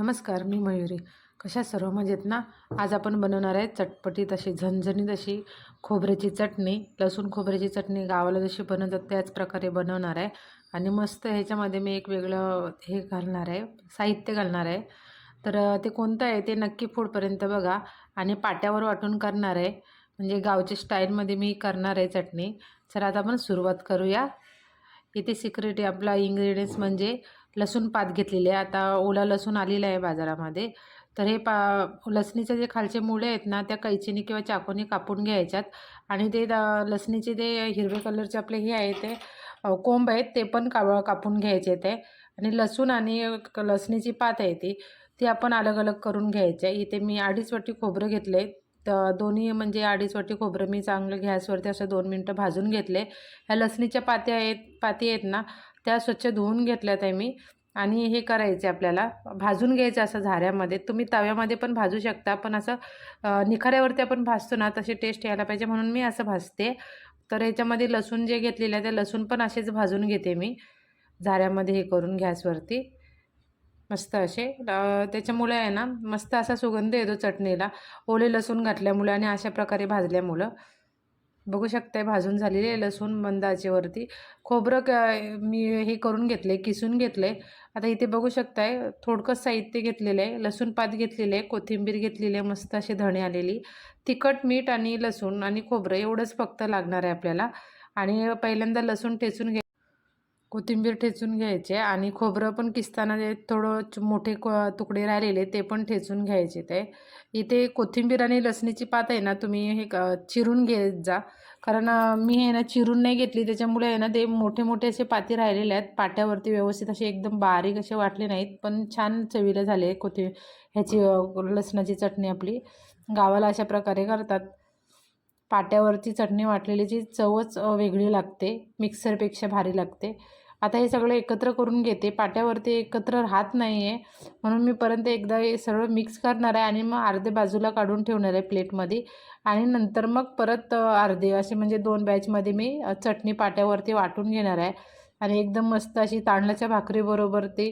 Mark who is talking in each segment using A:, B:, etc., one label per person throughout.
A: नमस्कार मी मयुरी. कशा सर्व मजेत ना? आज आपण बनवणार आहे चटपटीत अशी झणझणीत अशी खोबऱ्याची चटणी. लसूण खोबऱ्याची चटणी गावाला जशी बनवतात त्याच प्रकारे बनवणार आहे. आणि मस्त ह्याच्यामध्ये मी एक वेगळं हे घालणार आहे साहित्य घालणार आहे. तर ते कोणतं आहे ते नक्की फूडपर्यंत बघा. आणि पाट्यावर वाटून करणार आहे. म्हणजे गावच्या स्टाईलमध्ये मी करणार आहे चटणी. तर आता आपण सुरुवात करूया. इथे सिक्रेट आपला इंग्रेडियंट्स म्हणजे लसूण पात घेतलेले आहे. आता ओला लसूण आलेला आहे बाजारामध्ये. तर हे पा लसणीचे जे खालचे मुळे आहेत ना त्या कैचीने किंवा चाकूने कापून घ्यायच्यात. आणि ते लसणीचे ते हिरवे कलरचे आपले हे आहे ते कोंब आहेत ते पण का कापून घ्यायचे ते. आणि लसूण आणि लसणीची पात आहे ती ती आपण अलग अलग करून घ्यायची आहे. इथे मी अडीच वाटी खोबरं घेतलं. आहे तर दोन्ही म्हणजे अडीच वाटी खोबरं मी चांगलं गॅसवरती असं दोन मिनटं भाजून घेतले. ह्या लसणीच्या पात्या आहेत पाती आहेत ना त्या स्वच्छ धुवून घेतल्यात आहे मी. आणि हे करायचे आपल्याला. भाजून घ्यायचं असं झाऱ्यामध्ये. तुम्ही तव्यामध्ये पण भाजू शकता पण असं निखाऱ्यावरती आपण भाजतो ना तशी टेस्ट यायला पाहिजे म्हणून मी असं भाजते. तर याच्यामध्ये लसूण जे घेतलेलं आहे ते लसूण पण असेच भाजून घेते मी. झाऱ्यामध्ये हे करून गॅसवरती. मस्त असे. त्याच्यामुळे आहे ना मस्त असा सुगंध येतो चटणीला. ओले लसूण घातल्यामुळे आणि अशा प्रकारे भाजल्यामुळं. बघू शकताय भाजून झालेले आहे लसूण मंद आचेवरती खोबरं क मी हे करून घेतले किसून घेतले. आता इथे बघू शकताय थोडकं साहित्य घेतलेलं आहे. लसूण पात घेतलेले आहे कोथिंबीर घेतलेली आहे मस्त अशी धणे आलेली. तिखट मीठ आणि लसूण आणि खोबरं एवढंच फक्त लागणार आहे आपल्याला. आणि पहिल्यांदा लसूण ठेचून घे कोथिंबीर ठेचून घ्यायचे आणि खोबरं पण किसताना जे थोडं च- मोठे को तुकडे राहिलेले ते पण ठेचून घ्यायचे ते. इथे कोथिंबीर आणि लसणीची पात आहे ना तुम्ही हे क- चिरून घेत जा. कारण मी हे ना चिरून नाही घेतली त्याच्यामुळे आहे ना ते मोठे मोठे असे पाती राहिलेले आहेत. पाट्यावरती व्यवस्थित असे एकदम बारीक असे वाटले नाहीत पण छान चवीला झाले कोथि ह्याची लसणाची चटणी आपली. गावाला अशा प्रकारे करतात. पाट्यावरती चटणी वाटलेलीची चवच वेगळी लागते मिक्सरपेक्षा भारी लागते. आता हे सगळं एकत्र करून घेते. पाट्यावरती एकत्र राहत नाही आहे म्हणून मी परत एकदा हे सगळं मिक्स करणार आहे आणि मग अर्धे बाजूला काढून ठेवणार आहे प्लेटमध्ये. आणि नंतर मग परत अर्धे असे म्हणजे दोन बॅचमध्ये मी चटणी पाट्यावरती वाटून घेणार आहे. आणि एकदम मस्त अशी तांदळाच्या भाकरीबरोबर ती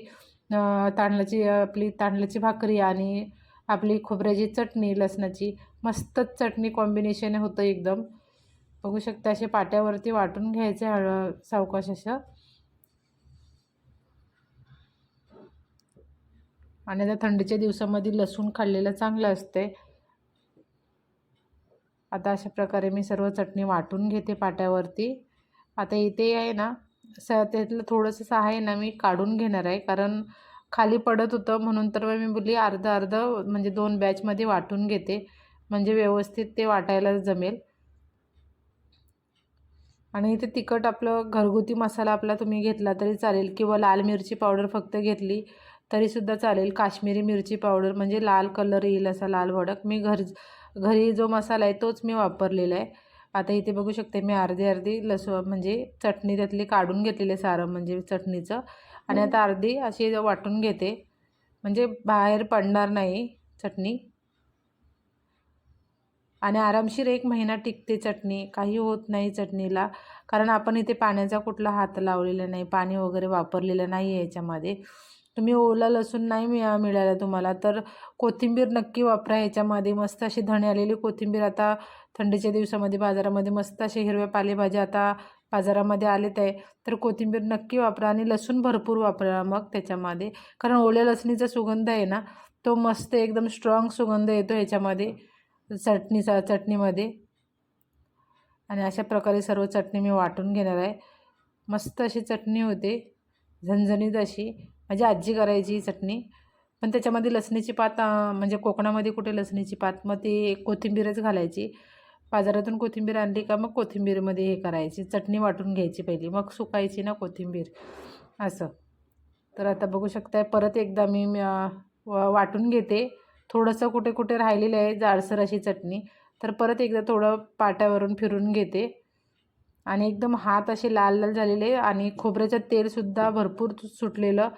A: तांदळाची आपली तांदळाची भाकरी आणि आपली खोबऱ्याची चटणी लसणाची मस्तच चटणी कॉम्बिनेशन होतं एकदम. बघू शकता असे पाट्यावरती वाटून घ्यायचे हळू सावकाश असं. आणि आता थंडीच्या दिवसामध्ये लसूण खाल्लेलं चांगलं असते आता अशा प्रकारे मी सर्व चटणी वाटून घेते पाट्यावरती. आता इथे आहे ना स त्यातलं थोडंसं आहे ना मी काढून घेणार आहे. कारण खाली पडत होतं. म्हणून तर मी बोलली अर्धं अर्धं म्हणजे दोन बॅचमध्ये वाटून घेते. म्हणजे व्यवस्थित ते वाटायला जमेल. आणि इथे तिखट आपलं घरगुती मसाला आपला तुम्ही घेतला तरी चालेल. किंवा लाल मिरची पावडर फक्त घेतली तरीसुद्धा चालेल. काश्मीरी मिरची पावडर म्हणजे लाल कलर येईल असा लाल भडक मी घर घरी जो मसाला आहे तोच मी वापरलेला आहे. आता इथे बघू शकते मी अर्धी अर्धी लसू म्हणजे चटणी त्यातली काढून घेतलेले सारं म्हणजे चटणीचं. आणि आता अर्धी अशी वाटून घेते. म्हणजे बाहेर पडणार नाही चटणी. आणि आरामशीर एक महिना टिकते चटणी. काही होत नाही चटणीला. कारण आपण इथे पाण्याचा कुठला हात लावलेला नाही पाणी वगैरे वापरलेलं नाही आहे याच्यामध्ये. तुम्ही ओला लसूण नाही मिळा मिळाला तुम्हाला. तर कोथिंबीर नक्की वापरा. ह्याच्यामध्ये मस्त अशी धणे आलेली कोथिंबीर आता थंडीच्या दिवसामध्ये बाजारामध्ये मस्त असे हिरव्या पालेभाज्या आता बाजारामध्ये आलेत आहे. तर कोथिंबीर नक्की वापरा आणि लसूण भरपूर वापरा मग त्याच्यामध्ये. कारण ओल्या लसणीचा सुगंध आहे ना तो मस्त एकदम स्ट्रॉंग सुगंध येतो ह्याच्यामध्ये चटणीचा चटणीमध्ये. आणि अशा प्रकारे सर्व चटणी मी वाटून घेणार आहे. मस्त अशी चटणी होते झणझणीत अशी. माझी आजी करायची ही चटणी. पण त्याच्यामध्ये लसणीची पात म्हणजे कोकणामध्ये कुठे लसणीची पात मग ती कोथिंबीरच घालायची. बाजारातून कोथिंबीर आणली का मग कोथिंबीरमध्ये हे करायची. चटणी वाटून घ्यायची पहिली. मग सुकायची ना कोथिंबीर. असं. तर आता बघू शकताय परत एकदा मी वा- वाटून घेते. थोडंसं कुठे कुठे राहिलेलं आहे जाडसर अशी चटणी. तर परत एकदा थोडं पाट्यावरून फिरून घेते. आणि एकदम हात असे लाल लाल झालेले आणि खोबऱ्याचं तेलसुद्धा भरपूर सु- सुटलेलं.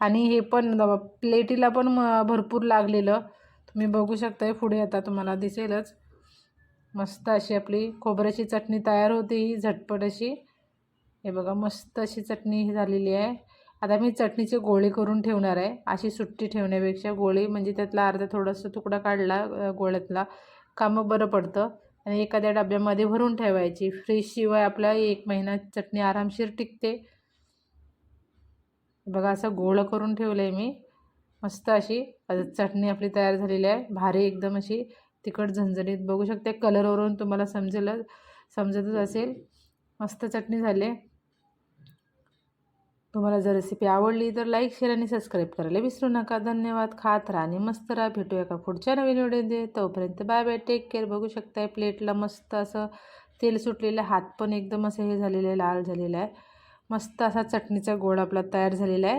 A: आणि हे पण प्लेटीला पण म- भरपूर लागलेलं. तुम्ही बघू शकताय पुढे आता तुम्हाला दिसेलच. मस्त अशी आपली खोबऱ्याची चटणी तयार होते ही झटपट अशी. हे बघा मस्त अशी चटणी ही झालेली आहे. आता मी चटणीचे गोळे करून ठेवणार आहे. अशी सुट्टी ठेवण्यापेक्षा गोळे म्हणजे त्यातला अर्धा थोडासा तुकडा काढला गोळ्यातला का मग बरं पडतं. आणि एखाद्या डब्यामध्ये भरून ठेवायची. फ्रीजशिवाय आपल्या एक महिना चटणी आरामशीर टिकते. बघा असं गोळं करून ठेवलं आहे मी. मस्त अशी चटणी आपली तयार झालेली आहे. भारी एकदम अशी तिखट झणझणीत. बघू शकते कलरवरून तुम्हाला समजेल समजतच असेल. मस्त चटणी झाली. तुम्हाला जर रेसिपी आवडली तर लाईक शेअर आणि सबस्क्राईब करायला विसरू नका. धन्यवाद. खात राहा आणि मस्त राहा. भेटूया का पुढच्या नवीन व्हिडिओमध्ये तोपर्यंत बाय बाय टेक केअर बघू शकताय प्लेटला मस्त असं तेल सुटलेलं हात पण एकदम असं हे झालेलं आहे लाल झालेला आहे. मस्त असा चटणीचा गोळ आपला तयार झालेला आहे.